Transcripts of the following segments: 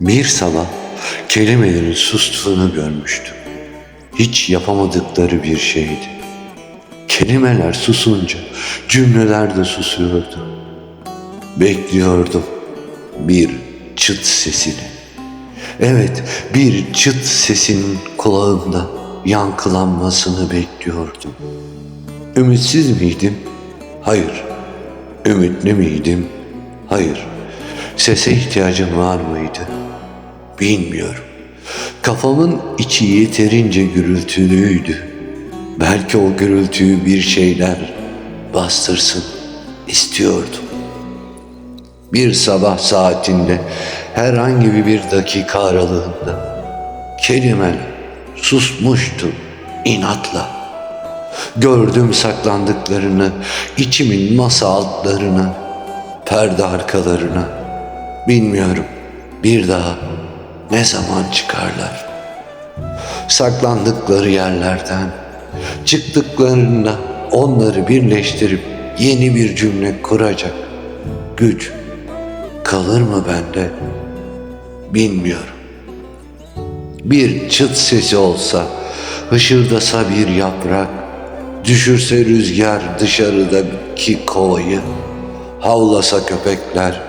Bir sabah kelimelerin sustuğunu görmüştüm. Hiç yapamadıkları bir şeydi. Kelimeler susunca cümleler de susuyordu. Bekliyordum bir çıt sesini. Evet, bir çıt sesinin kulağımda yankılanmasını bekliyordum. Ümitsiz miydim? Hayır. Ümitli miydim? Hayır. Sese ihtiyacım var mıydı? Bilmiyorum. Kafamın içi yeterince gürültülüydü. Belki o gürültüyü bir şeyler bastırsın istiyordum. Bir sabah saatinde herhangi bir dakika aralığında kelimeler susmuştu inatla. Gördüm saklandıklarını, içimin masa altlarına, perde arkalarına. Bilmiyorum bir daha ne zaman çıkarlar. Saklandıkları yerlerden, çıktıklarında onları birleştirip yeni bir cümle kuracak güç kalır mı bende bilmiyorum. Bir çıt sesi olsa, hışırdasa bir yaprak, düşürse rüzgar dışarıdaki kovayı, havlasa köpekler,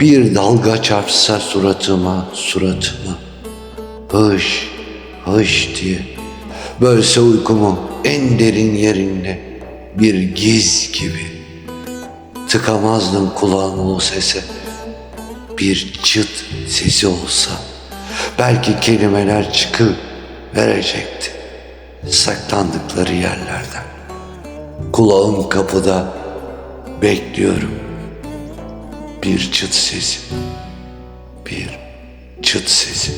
bir dalga çarpsa suratıma, suratıma, hış, hış diye, bölse uykumu en derin yerinde bir giz gibi, tıkamazdım kulağımı o sese, bir çıt sesi olsa, belki kelimeler çıkıp verecekti saklandıkları yerlerden. Kulağım kapıda. Bekliyorum. Bir çıt sesi, bir çıt sesi.